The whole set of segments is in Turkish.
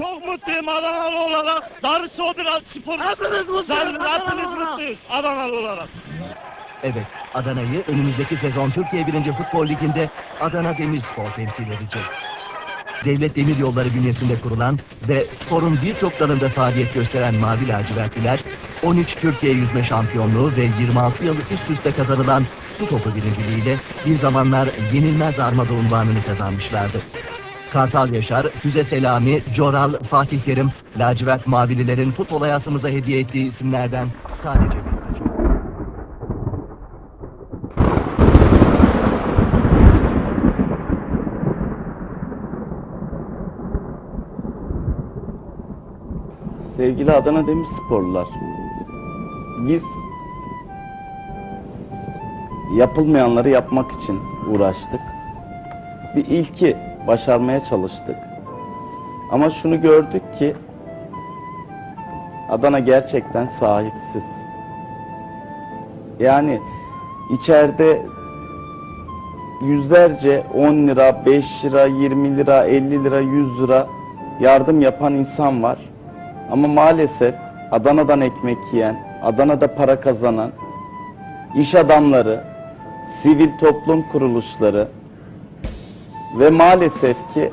çok mutluyum Adanalı olarak. Darısı o biraz spor. Hepimiz mutluyuz olarak. mutluyuz Adanalı olarak. Evet, Adana'yı önümüzdeki sezon Türkiye 1. Futbol Ligi'nde Adana Demirspor temsil edecek. Devlet Demir Yolları bünyesinde kurulan ve sporun birçok dalında faaliyet gösteren Mavi Lacivertliler, 13 Türkiye yüzme şampiyonluğu ve 26 yıl üst üste kazanılan su topu birinciliğiyle bir zamanlar yenilmez armada unvanını kazanmışlardı. Kartal Yaşar, Füze Selami, Coral, Fatih Terim, Lacivert Mavililerin futbol hayatımıza hediye ettiği isimlerden sadece birkaçı. Sevgili Adana Demirsporlular, biz yapılmayanları yapmak için uğraştık. Bir ilki başarmaya çalıştık. Ama şunu gördük ki Adana gerçekten sahipsiz. Yani içeride yüzlerce 10 lira, 5 lira, 20 lira, 50 lira, 100 lira yardım yapan insan var. Ama maalesef Adana'dan ekmek yiyen, Adana'da para kazanan iş adamları, sivil toplum kuruluşları ve maalesef ki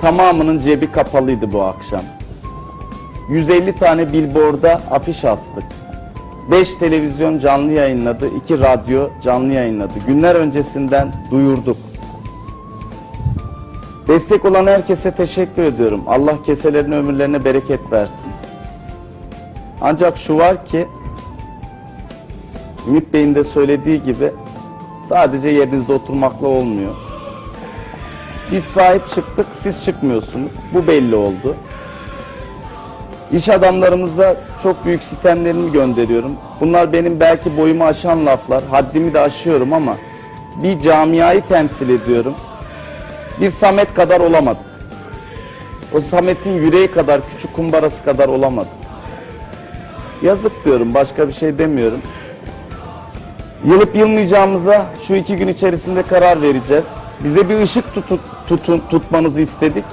tamamının cebi kapalıydı bu akşam. 150 tane billboard'a afiş astık. 5 televizyon canlı yayınladı, 2 radyo canlı yayınladı. Günler öncesinden duyurduk. Destek olan herkese teşekkür ediyorum. Allah keselerin ömürlerine bereket versin. Ancak şu var ki Ümit Bey'in de söylediği gibi sadece yerinizde oturmakla olmuyor. Biz sahip çıktık, siz çıkmıyorsunuz. Bu belli oldu. İş adamlarımıza çok büyük sitemlerimi gönderiyorum. Bunlar benim belki boyumu aşan laflar, haddimi de aşıyorum ama bir camiayı temsil ediyorum. Bir Samet kadar olamadık. O Samet'in yüreği kadar, küçük kumbarası kadar olamadık. Yazık diyorum, başka bir şey demiyorum. Yılıp yılmayacağımıza şu iki gün içerisinde karar vereceğiz. Bize bir ışık tutu- tutun, tutmanızı istedik.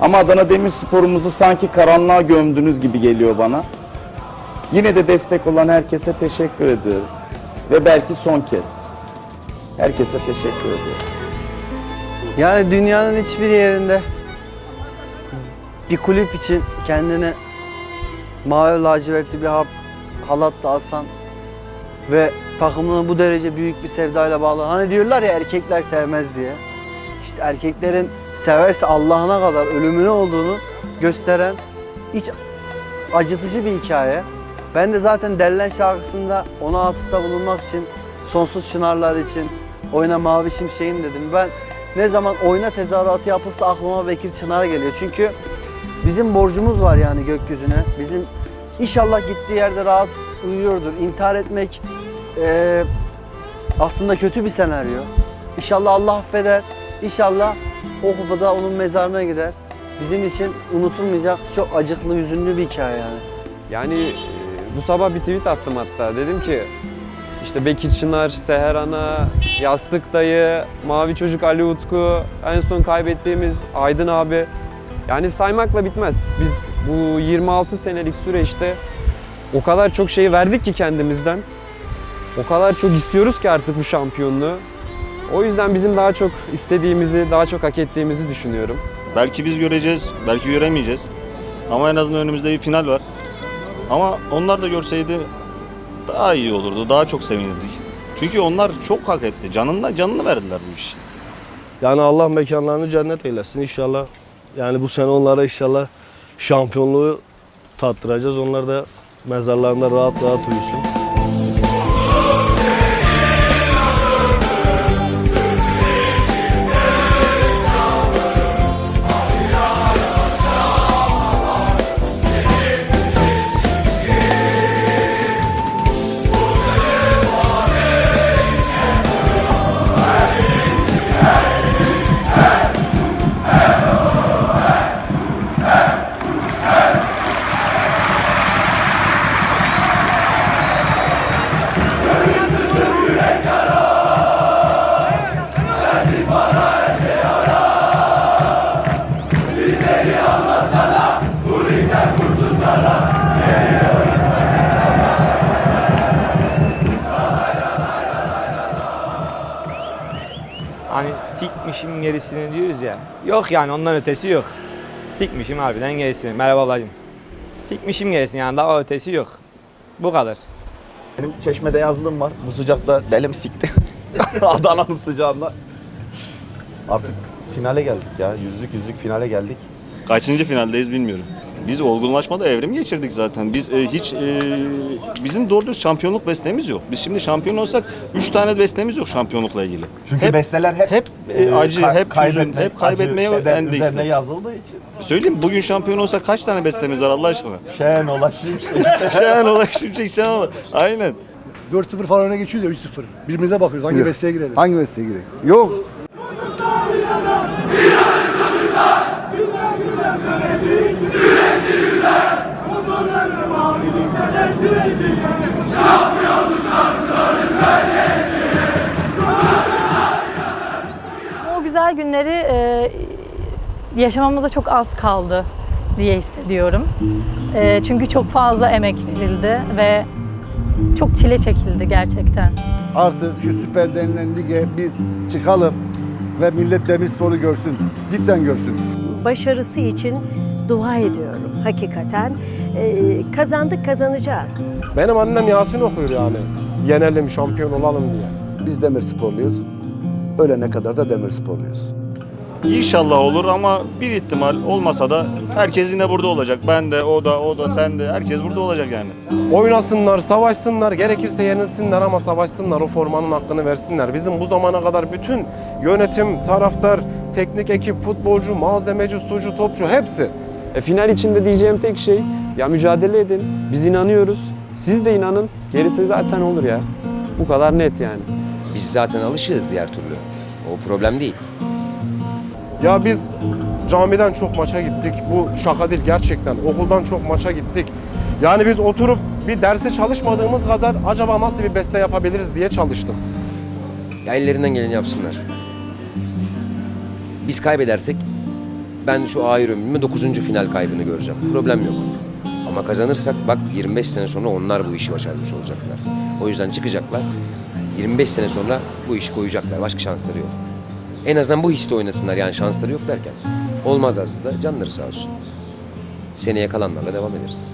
Ama Adana Demirspor'umuzu sanki karanlığa gömdünüz gibi geliyor bana. Yine de destek olan herkese teşekkür ediyorum. Ve belki son kez. Herkese teşekkür ediyorum. Yani dünyanın hiçbir yerinde bir kulüp için kendine mavi lacivertli bir hap, halatla alsan ve takımını bu derece büyük bir sevdayla bağlan. Hani diyorlar ya erkekler sevmez diye. İşte erkeklerin severse Allah'ına kadar ölümüne olduğunu gösteren hiç acıtıcı bir hikaye. Ben de zaten Dellen şarkısında ona atıfta bulunmak için, Sonsuz Çınarlar için, Oyna Mavi Şimşeğim dedim. Ben ne zaman oyna tezahüratı yapılsa aklıma Bekir Çınar geliyor. Çünkü bizim borcumuz var yani gökyüzüne. Bizim inşallah gittiği yerde rahat uyuyordur. İntihar etmek eee, aslında kötü bir senaryo. İnşallah Allah affeder. İnşallah o kupada onun mezarına gider. Bizim için unutulmayacak çok acıklı, hüzünlü bir hikaye yani. Yani e, bu sabah bir tweet attım hatta. Dedim ki işte Bekir Çınar, Seher Ana, Yastık Dayı, Mavi Çocuk Ali Utku, en son kaybettiğimiz Aydın abi. Yani saymakla bitmez. Biz bu 26 senelik süreçte o kadar çok şey verdik ki kendimizden. O kadar çok istiyoruz ki artık bu şampiyonluğu. O yüzden bizim daha çok istediğimizi, daha çok hak ettiğimizi düşünüyorum. Belki biz göreceğiz, belki göremeyeceğiz. Ama en azından önümüzde bir final var. Ama onlar da görseydi daha iyi olurdu, daha çok sevinirdik. Çünkü onlar çok hak etti. Canını, canını verdiler bu iş için. Yani Allah mekanlarını cennet eylesin inşallah. Yani bu sene onlara inşallah şampiyonluğu tattıracağız. Onlar da mezarlarında rahat rahat uyusun. Hani sikmişim gerisini diyoruz ya. Yok yani ondan ötesi yok. Sikmişim harbiden gerisini. Merhaba ablacığım. Sikmişim gerisini yani daha ötesi yok. Bu kadar. Benim çeşmede yazlığım var. Bu sıcakta delim sikti. Adana'nın sıcağında. Artık finale geldik ya. Yüzlük yüzlük finale geldik. Kaçıncı finaldeyiz bilmiyorum. Biz olgunlaşmada evrim geçirdik zaten. Biz e, hiç e, bizim doğru düz şampiyonluk besnemiz yok. Biz şimdi şampiyon olsak 3 tane besnemiz yok şampiyonlukla ilgili. Çünkü Hep- besteler hep hep e, acı, ka- hep hüzün, kaybetmek, hep kaybetmeye endeksli. üzerine yazıldığı için. Söyleyeyim bugün şampiyon olsak kaç tane bestemiz var Allah aşkına? Şen ulaşım. Şen ola şimşek şen ola. Aynen. 4-0 falan öne geçiyoruz ya 3-0. Birbirimize bakıyoruz. Hangi besteye girelim? Hangi mesleğe gidelim? Yok. O güzel günleri e, yaşamamıza çok az kaldı diye hissediyorum. E, çünkü çok fazla emek verildi ve çok çile çekildi gerçekten. Artık şu süper denilen lige biz çıkalım ve millet Demirspor'u görsün. Cidden görsün. başarısı için dua ediyorum hakikaten. Ee, kazandık kazanacağız. Benim annem Yasin okuyor yani. Yenelim, şampiyon olalım diye. Biz Demirsporluyuz. Ölene kadar da Demirsporluyuz. İnşallah olur ama bir ihtimal olmasa da herkes yine burada olacak. Ben de, o da, o da, sen de. Herkes burada olacak yani. Oynasınlar, savaşsınlar, gerekirse yenilsinler ama savaşsınlar, o formanın hakkını versinler. Bizim bu zamana kadar bütün yönetim, taraftar, teknik ekip, futbolcu, malzemeci, sucu, topçu hepsi. E, final içinde diyeceğim tek şey, ya mücadele edin, biz inanıyoruz. Siz de inanın, gerisi zaten olur ya. Bu kadar net yani. Biz zaten alışığız diğer türlü. O problem değil. Ya biz camiden çok maça gittik. Bu şaka değil gerçekten. Okuldan çok maça gittik. Yani biz oturup bir derse çalışmadığımız kadar acaba nasıl bir beste yapabiliriz diye çalıştık. Ya ellerinden geleni yapsınlar. Biz kaybedersek ben şu ahir ömrümün 9. final kaybını göreceğim. Problem yok. Ama kazanırsak bak 25 sene sonra onlar bu işi başarmış olacaklar. O yüzden çıkacaklar. 25 sene sonra bu işi koyacaklar. Başka şansları yok. En azından bu hisle oynasınlar yani şansları yok derken. Olmaz aslında canları sağ olsun. Seneye kalanlarla devam ederiz.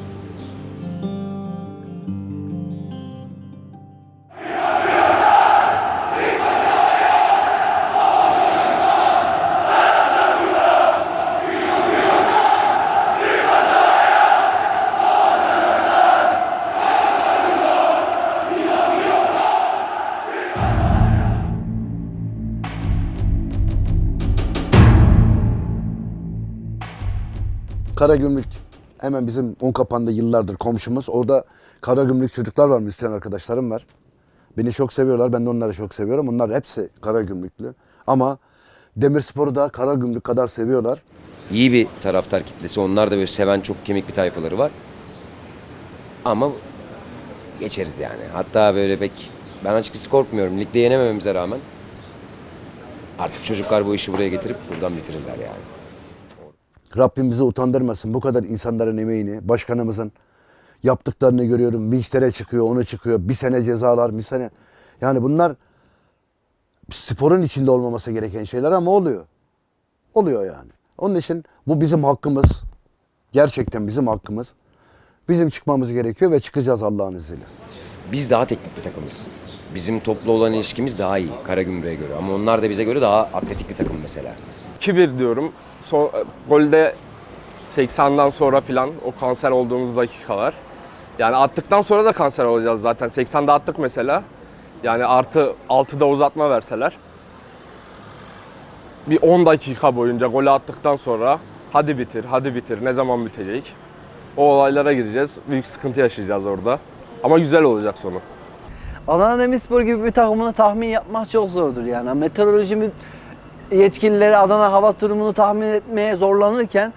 Karagümrük hemen bizim Unkapan'da yıllardır komşumuz. Orada Karagümrük çocuklar var, Müslüman arkadaşlarım var. Beni çok seviyorlar, ben de onları çok seviyorum. Onlar hepsi Karagümrüklü. Ama Demirspor'u da Karagümrük kadar seviyorlar. iyi bir taraftar kitlesi. Onlar da böyle seven çok kemik bir tayfaları var. Ama geçeriz yani. Hatta böyle pek ben açıkçası korkmuyorum. Ligde yenemememize rağmen artık çocuklar bu işi buraya getirip buradan bitirirler yani. Rabbim bizi utandırmasın. Bu kadar insanların emeğini, başkanımızın yaptıklarını görüyorum. Minçlere çıkıyor, onu çıkıyor. Bir sene cezalar, bir sene. Yani bunlar sporun içinde olmaması gereken şeyler ama oluyor. Oluyor yani. Onun için bu bizim hakkımız. Gerçekten bizim hakkımız. Bizim çıkmamız gerekiyor ve çıkacağız Allah'ın izniyle. Biz daha teknik bir takımız. Bizim toplu olan ilişkimiz daha iyi Karagümrük'e göre. Ama onlar da bize göre daha atletik bir takım mesela. 2-1 diyorum. Son, golde 80'den sonra filan o kanser olduğumuz dakikalar. Yani attıktan sonra da kanser olacağız zaten. 80'de attık mesela. Yani artı 6'da uzatma verseler. Bir 10 dakika boyunca golü attıktan sonra hadi bitir, hadi bitir, ne zaman bitecek? O olaylara gireceğiz. Büyük sıkıntı yaşayacağız orada. Ama güzel olacak sonu. Adana Demirspor gibi bir takımını tahmin yapmak çok zordur yani. Meteoroloji yetkilileri Adana hava durumunu tahmin etmeye zorlanırken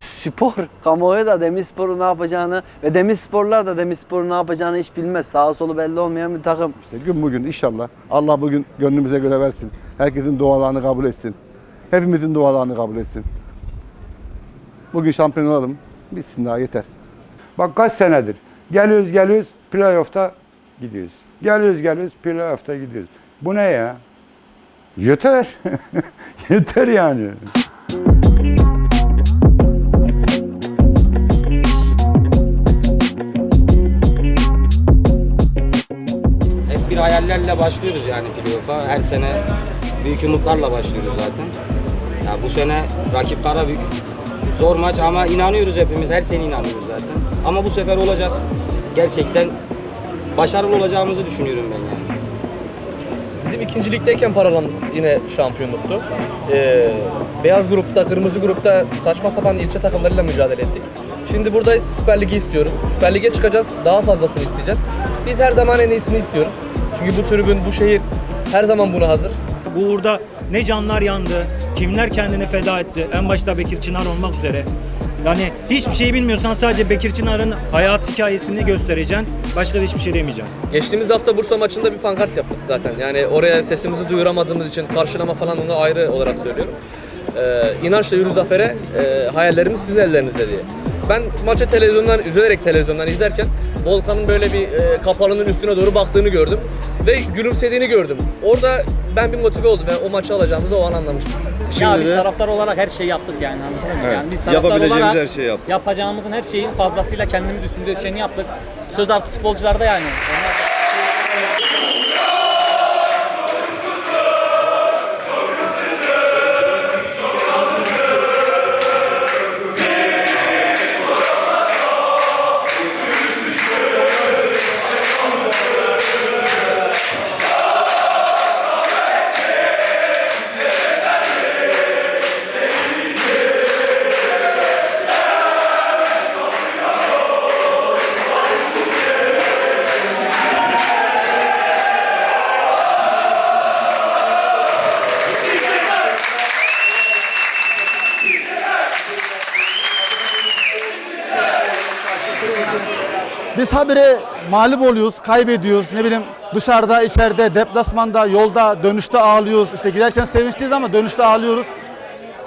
spor kamuoyu da Demirspor'u ne yapacağını ve Demirsporlar da Demirspor'u ne yapacağını hiç bilmez. Sağa solu belli olmayan bir takım. İşte gün bugün inşallah Allah bugün gönlümüze göre versin. Herkesin dualarını kabul etsin. Hepimizin dualarını kabul etsin. Bugün şampiyon olalım. Bitsin daha yeter. Bak kaç senedir. Geliyoruz geliyoruz playoff'ta gidiyoruz. Geliyoruz geliyoruz playoff'ta gidiyoruz. Bu ne ya? Yeter. Yeter yani. Hep bir hayallerle başlıyoruz yani playoff'a. Her sene büyük umutlarla başlıyoruz zaten. Ya bu sene rakip Karabük. Zor maç ama inanıyoruz hepimiz. Her sene inanıyoruz zaten. Ama bu sefer olacak. Gerçekten başarılı olacağımızı düşünüyorum ben yani. Bizim ikinci ligdeyken paralarımız yine şampiyonluktu. Ee, beyaz grupta, kırmızı grupta saçma sapan ilçe takımlarıyla mücadele ettik. Şimdi buradayız, Süper Lig'i istiyoruz. Süper Lig'e çıkacağız, daha fazlasını isteyeceğiz. Biz her zaman en iyisini istiyoruz. Çünkü bu tribün, bu şehir her zaman buna hazır. Bu uğurda ne canlar yandı, kimler kendini feda etti. En başta Bekir Çınar olmak üzere. Yani hiçbir şey bilmiyorsan sadece Bekir Çınar'ın hayat hikayesini göstereceksin. Başka da hiçbir şey demeyeceğim. Geçtiğimiz hafta Bursa maçında bir pankart yaptık zaten. Yani oraya sesimizi duyuramadığımız için karşılama falan onu ayrı olarak söylüyorum. Ee, inançla yürü zafere, e, hayallerimiz sizin ellerinizde diye. Ben maçı televizyondan, üzülerek televizyondan izlerken Volkan'ın böyle bir e, kapalının üstüne doğru baktığını gördüm. Ve gülümsediğini gördüm. Orada ben bir motive oldum ve o maçı alacağımızı o an anlamıştım. ya biz taraftar olarak her şeyi yaptık yani anladın mı? Yani biz taraftar Yapabileceğimiz olarak her şeyi yaptık. yapacağımızın her şeyin fazlasıyla kendimiz üstünde düşeni yaptık. Söz artık futbolcularda yani. Onlar Biz habire mağlup oluyoruz, kaybediyoruz. Ne bileyim dışarıda, içeride, deplasmanda, yolda, dönüşte ağlıyoruz. İşte giderken sevinçliyiz ama dönüşte ağlıyoruz.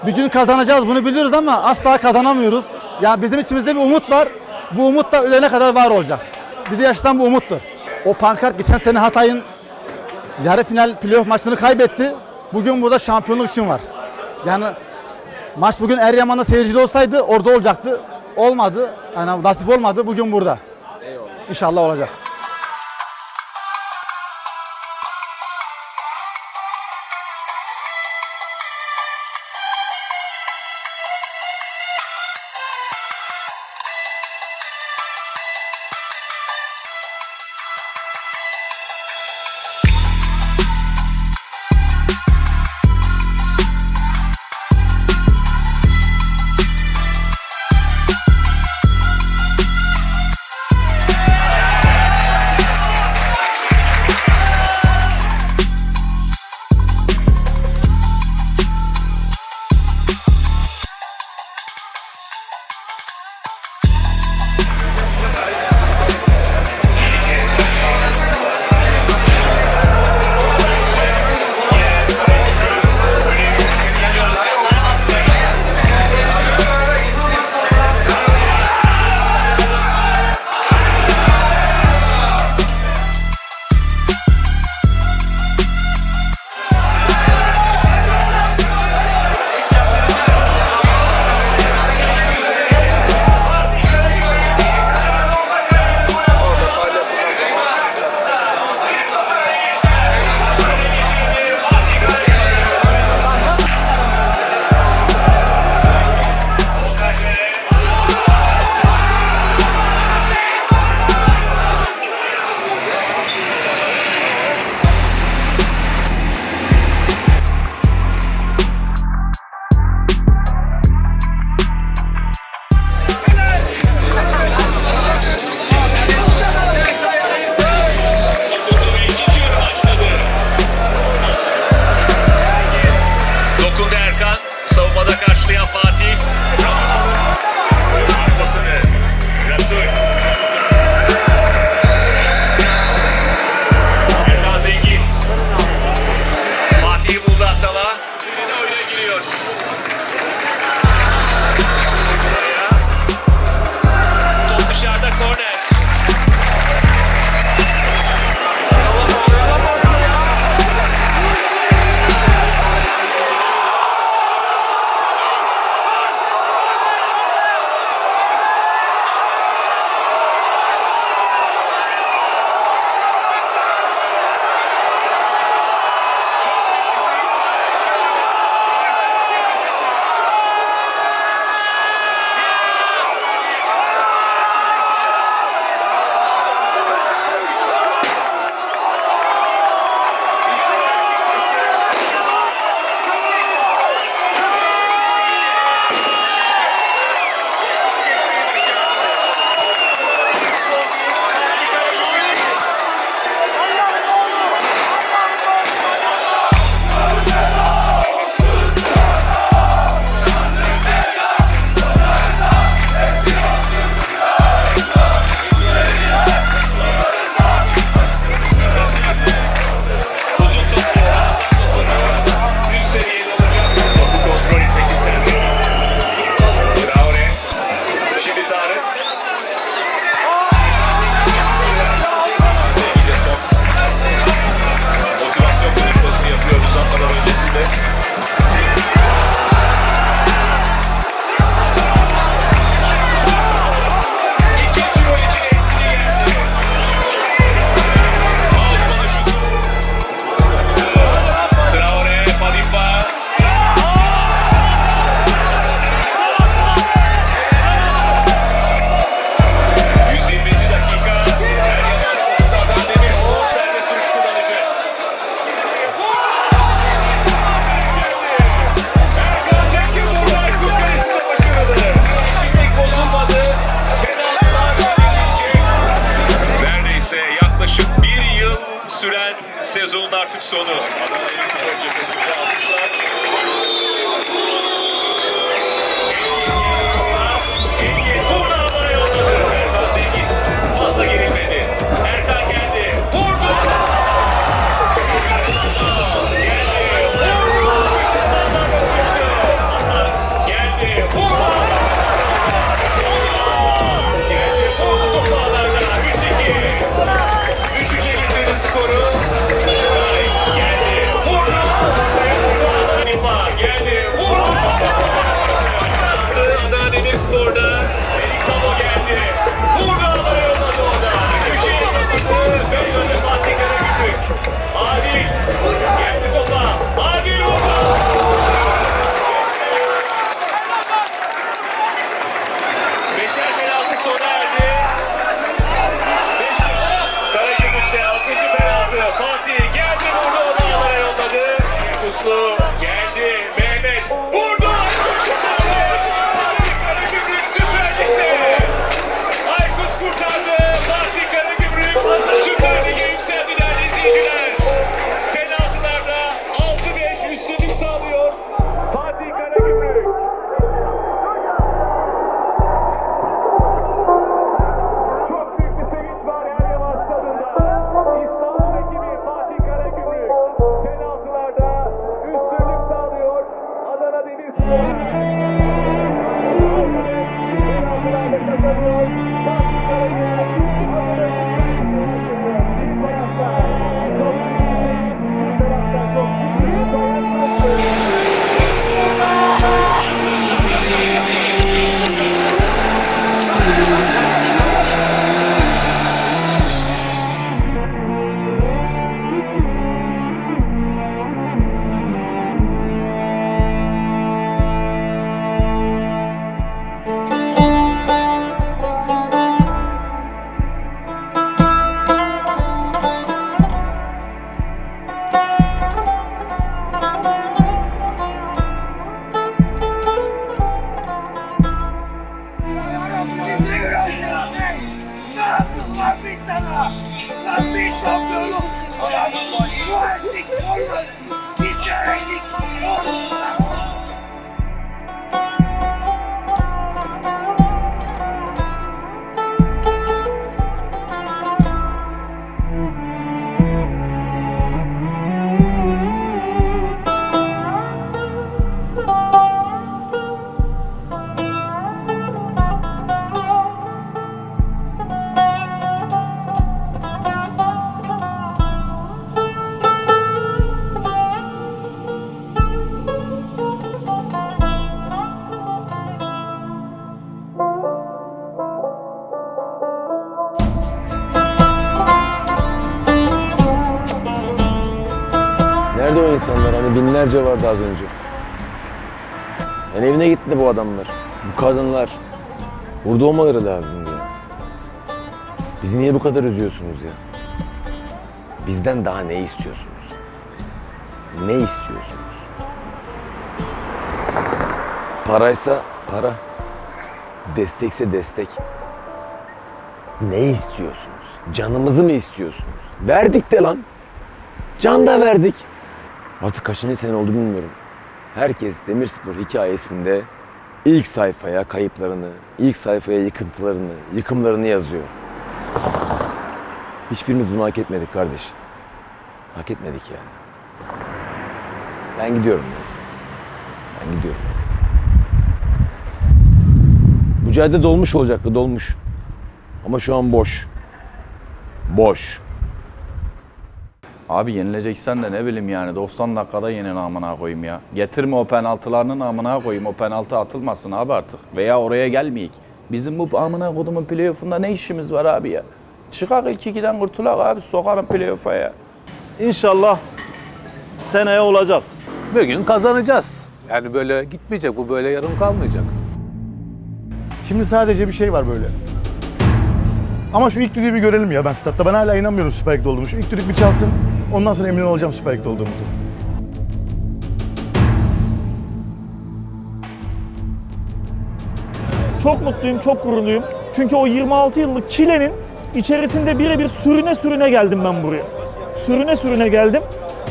Bir gün kazanacağız bunu biliyoruz ama asla kazanamıyoruz. Yani bizim içimizde bir umut var. Bu umut da ölene kadar var olacak. Bizi yaşatan bu umuttur. O pankart geçen sene Hatay'ın yarı final playoff maçını kaybetti. Bugün burada şampiyonluk için var. Yani maç bugün Eryaman'da seyircili olsaydı orada olacaktı. Olmadı. Yani nasip olmadı. Bugün burada. İnşallah olacak. Lan bir şampiyon ol. Ayağını başına ettik. Forvet. Nerede o insanlar? Hani binlerce vardı az önce. Yani evine gitti bu adamlar. Bu kadınlar. Burada olmaları lazımdı ya. Bizi niye bu kadar üzüyorsunuz ya? Bizden daha ne istiyorsunuz? Ne istiyorsunuz? Paraysa para. Destekse destek. Ne istiyorsunuz? Canımızı mı istiyorsunuz? Verdik de lan. Can da verdik. Artık kaçıncı sene oldu bilmiyorum. Herkes Demirspor hikayesinde ilk sayfaya kayıplarını, ilk sayfaya yıkıntılarını, yıkımlarını yazıyor. Hiçbirimiz bunu hak etmedik kardeş. Hak etmedik yani. Ben gidiyorum. Ben gidiyorum artık. Bu cadde dolmuş olacaktı, dolmuş. Ama şu an boş. Boş. Abi yenileceksen de ne bileyim yani 90 dakikada yenil amına koyayım ya. Getirme o penaltılarının amına koyayım. O penaltı atılmasın abi artık. Veya oraya gelmeyik. Bizim bu amına kodumun playoff'unda ne işimiz var abi ya? Çıkak ilk ikiden kurtulak abi sokarım playoff'a ya. İnşallah seneye olacak. Bugün kazanacağız. Yani böyle gitmeyecek, bu böyle yarım kalmayacak. Şimdi sadece bir şey var böyle. Ama şu ilk düdüğü bir görelim ya ben statta. Ben hala inanmıyorum Süper Lig'de olduğumu. Şu ilk düdük bir çalsın. Ondan sonra emin olacağım Süper Lig'de olduğumuzu. Çok mutluyum, çok gururluyum. Çünkü o 26 yıllık çilenin içerisinde birebir sürüne sürüne geldim ben buraya. Sürüne sürüne geldim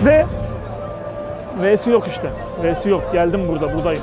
ve V'si yok işte. V'si yok. Geldim burada, buradayım.